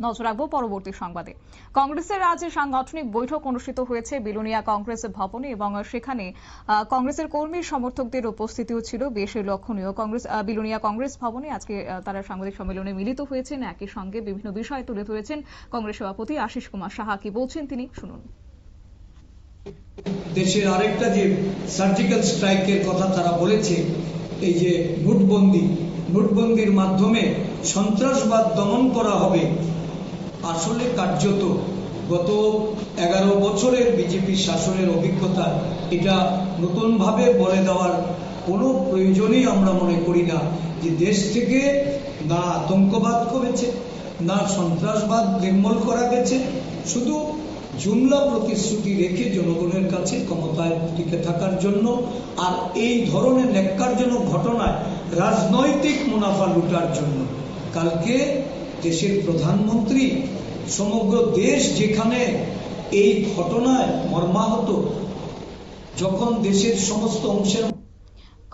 নজর রাখব পরবর্তী সংবাদে। কংগ্রেসের আজ সাংগঠনিক বৈঠক অনুষ্ঠিত হয়েছে বিলোনিয়া কংগ্রেস ভবনে এবং সেখানে কংগ্রেসের কর্মী সমর্থকদের উপস্থিতিও ছিল, বেশ লক্ষণীয়। কংগ্রেস বিলোনিয়া কংগ্রেস ভবনে আজকে তারা সাংবাদিক সম্মেলনে মিলিত হয়েছেন। একই সঙ্গে বিভিন্ন বিষয় তুলে ধরেছেন কংগ্রেস সভাপতি আশিস কুমার সাহা। কি বলছেন তিনি? শুনুন। দেশের আরেকটা যে সার্জিক্যাল স্ট্রাইকের কথা তারা বলেছে, এই যে নোটবন্দি, নোটবন্দির মাধ্যমে সন্ত্রাসবাদ দমন করা হবে। আসলে কার্যত গত এগারো বছরের বিজেপি শাসনের অভিজ্ঞতা, এটা নতুনভাবে বলে দেওয়ার কোনো প্রয়োজনই আমরা মনে করি না যে দেশ থেকে না আতঙ্কবাদ করেছে না সন্ত্রাসবাদ নির্মূল করা গেছে। শুধু জুমলা প্রতিশ্রুতি রেখে জনগণের কাছে ক্ষমতায় টিকে থাকার জন্য আর এই ধরনের ন্যাক্কারজনক ঘটনায় রাজনৈতিক মুনাফা লুটার জন্য। কালকে দেশের প্রধানমন্ত্রী সমগ্র দেশ যেখানে এই ঘটনায় মর্মাহত, যখন দেশের সমস্ত অংশের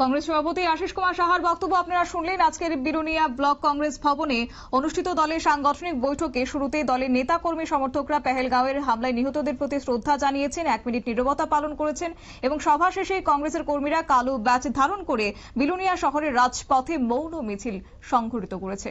কংগ্রেস সভাপতি আশিস কুমার সাহার বক্তব্য আপনারা শুনলেন আজকের বিরোনিয়া ব্লক কংগ্রেস ভবনে অনুষ্ঠিত দলের সাংগঠনিক বৈঠকে শুরুতে দলের নেতা কর্মী সমর্থকরা পেহেলগাঁওয়ের হামলায় নিহতদের প্রতি শ্রদ্ধা জানিয়েছেন, এক মিনিট নীরবতা পালন করেছেন এবং সভা শেষে কংগ্রেসের কর্মীরা কালো ব্যাচ ধারণ করে বিলোনিয়া শহরের রাজপথে মৌন মিছিল সংঘটিত করেছে।